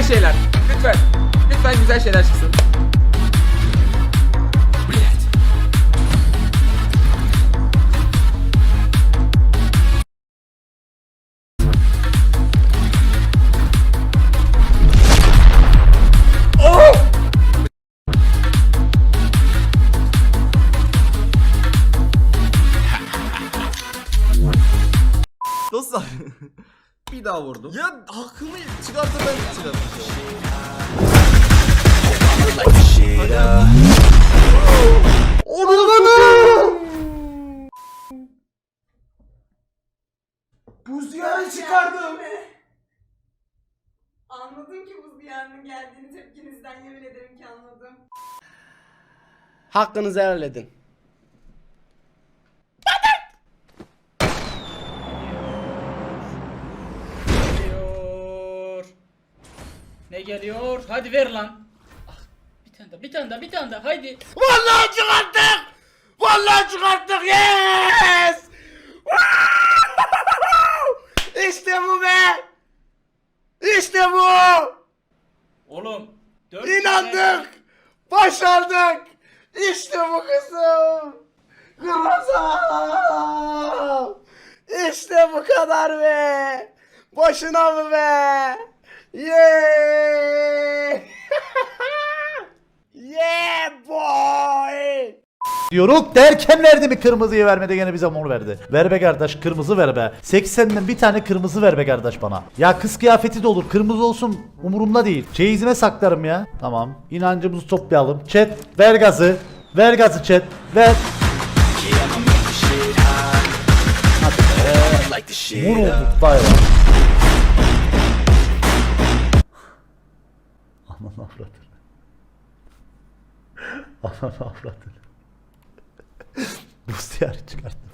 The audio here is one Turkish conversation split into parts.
güzel şeyler. Lütfen. Lütfen güzel şeyler çıksın. Daha vurdum. Ya hakkımı çıkarsa ben çıkartacağım. Buz diyarı çıkardım. Anladım ki buz diyarının geldiğini tepkinizden yemin ederim ki anladım. Hakkınızı helal edin. Ne geliyor? Hadi ver lan. Ah, bir tane daha, bir tane daha, bir tane daha. Haydi. Vallahi çıkarttık! Vallahi çıkarttık! Yes! işte bu be! İşte bu! Oğlum. Dört İnandık! Başardık! İşte bu kızım! Kırmızı! İşte bu kadar be! Boşuna mı be? Yeah! yeah boy! diyoruz derken verdi mi kırmızıyı vermedi gene bize mor verdi. Ver be kardeş kırmızı ver be. 80'den bir tane kırmızı ver be kardeş bana. Ya kız kıyafeti de olur kırmızı olsun umurumda değil. Çeyizime saklarım ya. Tamam inancımızı toplayalım. Chat ver gazı. Ver gazı chat. Ver. Mor olduk bayağı. Aman avradır. Aman avradır. Buz diyarı çıkarttım.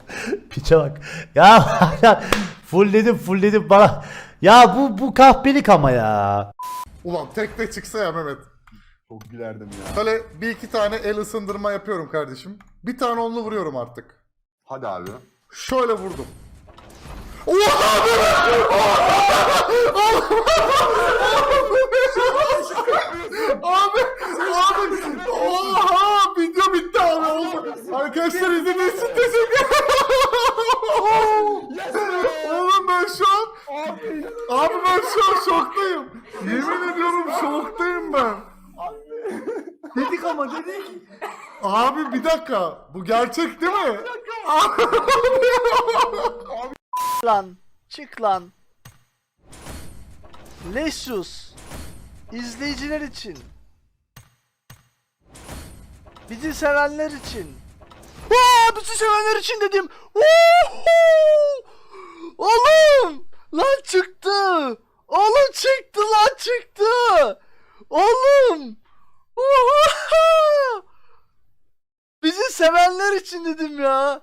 Piçe bak. Ya hala fullledim fullledim bana. Ya bu bu kahpelik ama ya. Ulan tek de çıksa ya Mehmet. Çok gülerdim ya. Böyle bir iki tane el ısındırma yapıyorum kardeşim. Bir tane onlu vuruyorum artık. Hadi abi. Şöyle vurdum. abi, abi, oha, video bitti abi. Oldu. Arkadaşlar izlediğiniz için teşekkür Oğlum ben şu an, abi ben şu an şoktayım. Yemin ediyorum şoktayım ben. Dedik ama dedik. Abi bir dakika, bu gerçek değil mi? lan. Çık lan. Lesius. izleyiciler için. Bizi sevenler için. Aa, bizi sevenler için dedim. Woohoo! Oğlum! Lan çıktı. Oğlum çıktı lan çıktı. Oğlum! Woohoo! Bizi sevenler için dedim ya.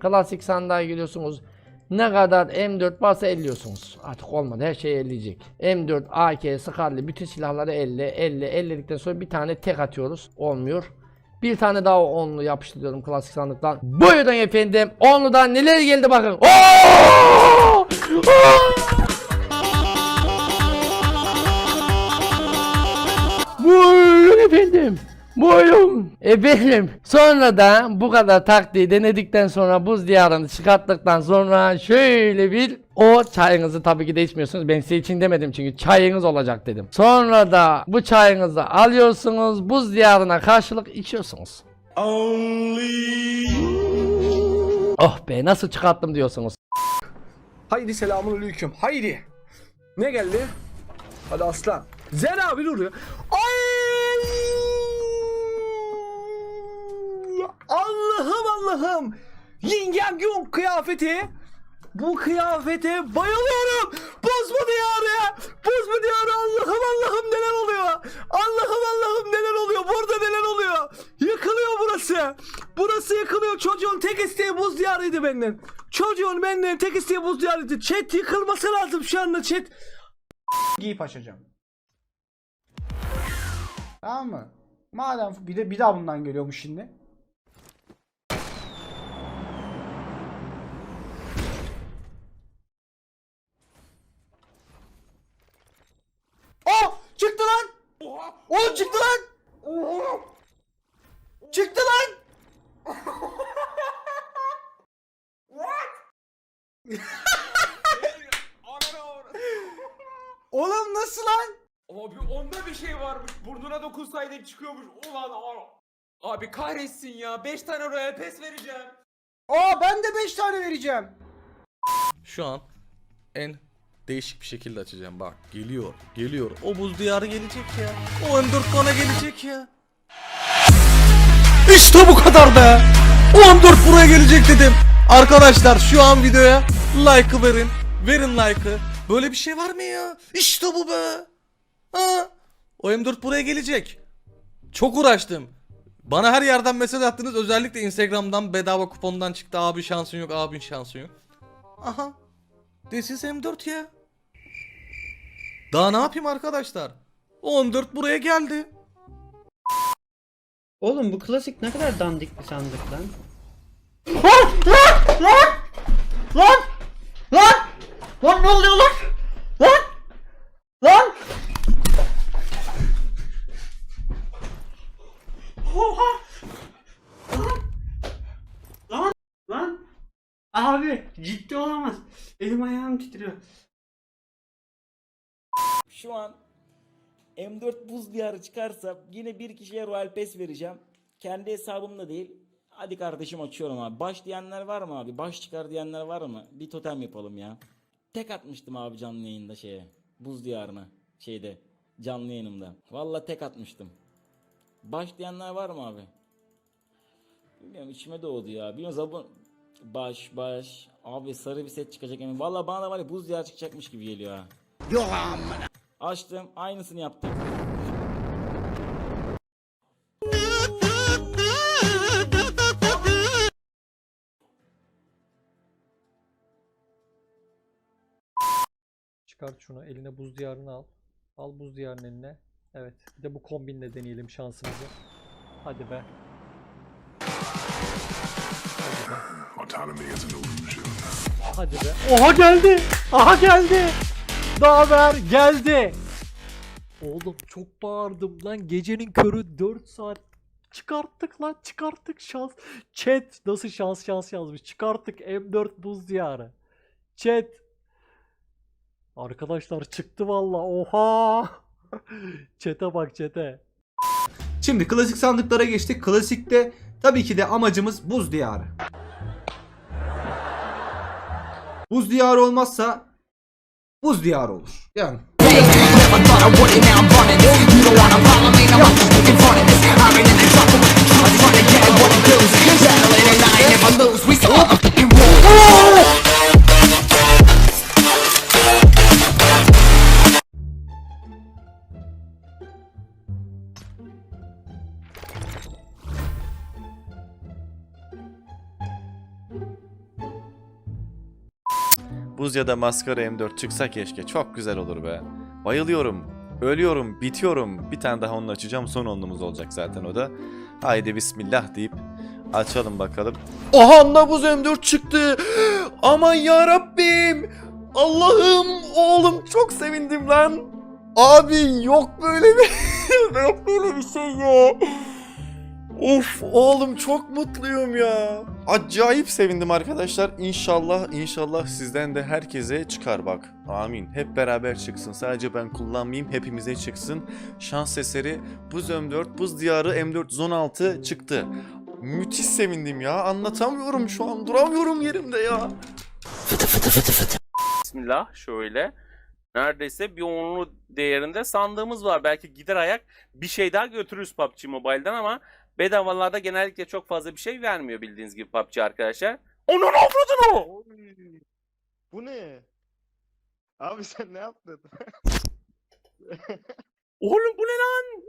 Klasik sandığa giriyorsunuz. Ne kadar M4 varsa elliyorsunuz. Artık olmadı her şey elleyecek. M4, AK, Scarlet bütün silahları elle, elle, elledikten sonra bir tane tek atıyoruz. Olmuyor. Bir tane daha onlu yapıştırıyorum klasik sandıktan. Buyurun efendim. Onludan neler geldi bakın. Oo! Buyurun Buyurun. Efendim. Sonra da bu kadar taktiği denedikten sonra buz diyarını çıkarttıktan sonra şöyle bir o çayınızı tabii ki de içmiyorsunuz. Ben size için demedim çünkü çayınız olacak dedim. Sonra da bu çayınızı alıyorsunuz. Buz diyarına karşılık içiyorsunuz. Oh be nasıl çıkarttım diyorsunuz. Haydi selamun aleyküm. Haydi. Ne geldi? Hadi aslan. Zen abi duruyor. Ay! Allah'ım Allah'ım. Yingem Yung kıyafeti. Bu kıyafete bayılıyorum. Buz mu diyarı? Buz mu diyarı? Allah'ım Allah'ım neler oluyor? Allah'ım Allah'ım neler oluyor? Burada neler oluyor? Yıkılıyor burası. Burası yıkılıyor. Çocuğun tek isteği buz diyarıydı benden. Çocuğun benden tek isteği buz diyarıydı. Chat yıkılması lazım şu anda chat. giyip açacağım. Tamam mı? Madem bir de bir daha bundan geliyormuş şimdi. Oğlum çıktı lan. Çıktı lan. Oğlum nasıl lan? Abi onda bir şey varmış. Burnuna dokunsaydın çıkıyormuş. Ulan aa. Abi kahretsin ya. 5 tane Royal Pass vereceğim. Aa ben de 5 tane vereceğim. Şu an en değişik bir şekilde açacağım bak. Geliyor, geliyor. O buz diyarı gelecek ya. O M4 bana gelecek ya. İşte bu kadar be. O M4 buraya gelecek dedim. Arkadaşlar şu an videoya like'ı verin. Verin like'ı. Böyle bir şey var mı ya? İşte bu be. Ha? O M4 buraya gelecek. Çok uğraştım. Bana her yerden mesaj attınız. Özellikle Instagram'dan bedava kupondan çıktı. Abi şansın yok, abin şansın yok. Aha. This is M4 ya. Daha ne yapayım arkadaşlar? O M4 buraya geldi. Oğlum bu klasik ne kadar dandik bir sandık lan. Lan ne oluyor lan? Lan! Lan! Lan! Abi ciddi olamaz. Titriyor. Şu an M4 buz diyarı çıkarsa yine bir kişiye Royal Pass vereceğim. Kendi hesabımda değil. Hadi kardeşim açıyorum abi. Baş diyenler var mı abi? Baş çıkar diyenler var mı? Bir totem yapalım ya. Tek atmıştım abi canlı yayında şeye. Buz diyarına. Şeyde. Canlı yayınımda. Valla tek atmıştım. Baş diyenler var mı abi? Bilmiyorum içime doğdu ya. Bilmiyorum zabun... Baş baş. Abi sarı bir set çıkacak emin. Valla bana da var ya buz diyarı çıkacakmış gibi geliyor ha. Açtım. Aynısını yaptım. Çıkart şunu eline buz diyarını al. Al buz diyarının eline. Evet. Bir de bu kombinle deneyelim şansımızı. Hadi be. Hadi be. Oha geldi. Aha geldi. Daver geldi. Oğlum çok bağırdım lan. Gecenin körü 4 saat çıkarttık lan çıkarttık şans. Chat nasıl şans şans yazmış. Çıkarttık M4 buz diyarı. Chat. Arkadaşlar çıktı valla. Oha. Çete bak çete. Şimdi klasik sandıklara geçtik. Klasikte tabii ki de amacımız buz diyarı. Buz diyarı olmazsa buz diyarı olur. Yani. Buz ya da maskara M4 çıksa keşke. Çok güzel olur be. Bayılıyorum. Ölüyorum, bitiyorum. Bir tane daha onu açacağım. Son onumuz olacak zaten o da. Haydi bismillah deyip açalım bakalım. Oha da buz M4 çıktı. Aman ya Rabbim. Allah'ım oğlum çok sevindim lan. Abi yok böyle bir yok böyle bir şey ya. Of oğlum çok mutluyum ya. Acayip sevindim arkadaşlar. İnşallah inşallah sizden de herkese çıkar bak. Amin. Hep beraber çıksın. Sadece ben kullanmayayım. Hepimize çıksın. Şans eseri Buz M4, Buz Diyarı M4 Zone 6 çıktı. Müthiş sevindim ya. Anlatamıyorum şu an. Duramıyorum yerimde ya. Bismillah şöyle. Neredeyse bir onlu değerinde sandığımız var. Belki gider ayak bir şey daha götürürüz PUBG Mobile'dan ama bedavalarda genellikle çok fazla bir şey vermiyor bildiğiniz gibi PUBG arkadaşlar. Onun avradın o! Bu ne? Abi sen ne yaptın? Oğlum bu ne lan?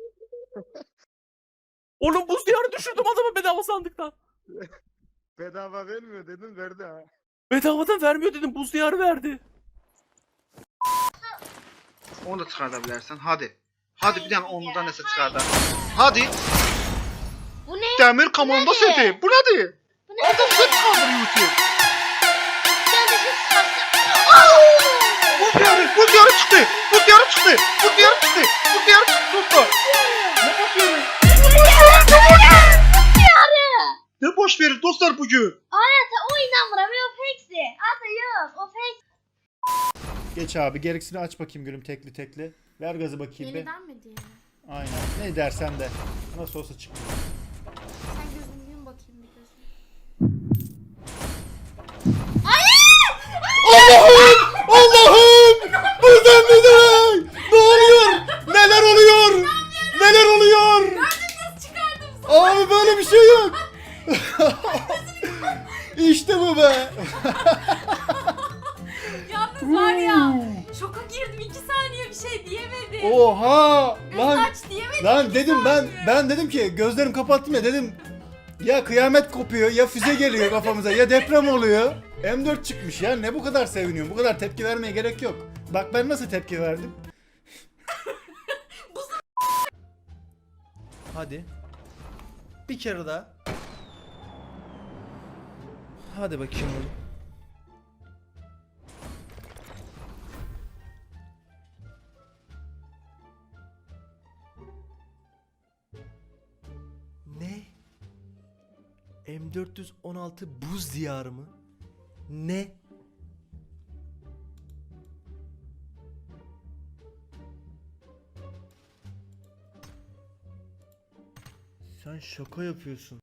Oğlum buz diyarı düşürdüm adamı bedava sandıktan. Bedava vermiyor dedin verdi ha. Bedavadan vermiyor dedim buz diyarı verdi. Onu da çıkartabilirsin hadi. Hadi bir tane ondan neyse çıkart. Hadi. Demir komando seti. Bu nedir? Bu ne? Adam set kaldır YouTube. Bu diyarı, bu diyarı çıktı. Bu diyarı çıktı. Bu diyarı çıktı. Bu diyarı çıktı dostlar. Ne boş verir? Ne boş verir dostlar bugün? Hayata o inanmıyorum. O fake'si. Ata yok. O fake. Geç abi gereksini aç bakayım gülüm tekli tekli. Ver gazı bakayım be. Yeniden mi diye? Aynen. Ne dersen de. Nasıl olsa çıkmıyor. Abi böyle bir şey yok. işte bu be. Yalnız var ya. Şoka girdim iki saniye bir şey diyemedim. Oha! Lan Aç diyemedim. lan dedim ben ben dedim ki gözlerimi kapattım ya dedim ya kıyamet kopuyor ya füze geliyor kafamıza ya deprem oluyor. M4 çıkmış ya ne bu kadar seviniyorum bu kadar tepki vermeye gerek yok. Bak ben nasıl tepki verdim. Hadi. Bir kere daha. Hadi bakayım oğlum. Ne? M416 buz diyarı mı? Ne? Sen şaka yapıyorsun.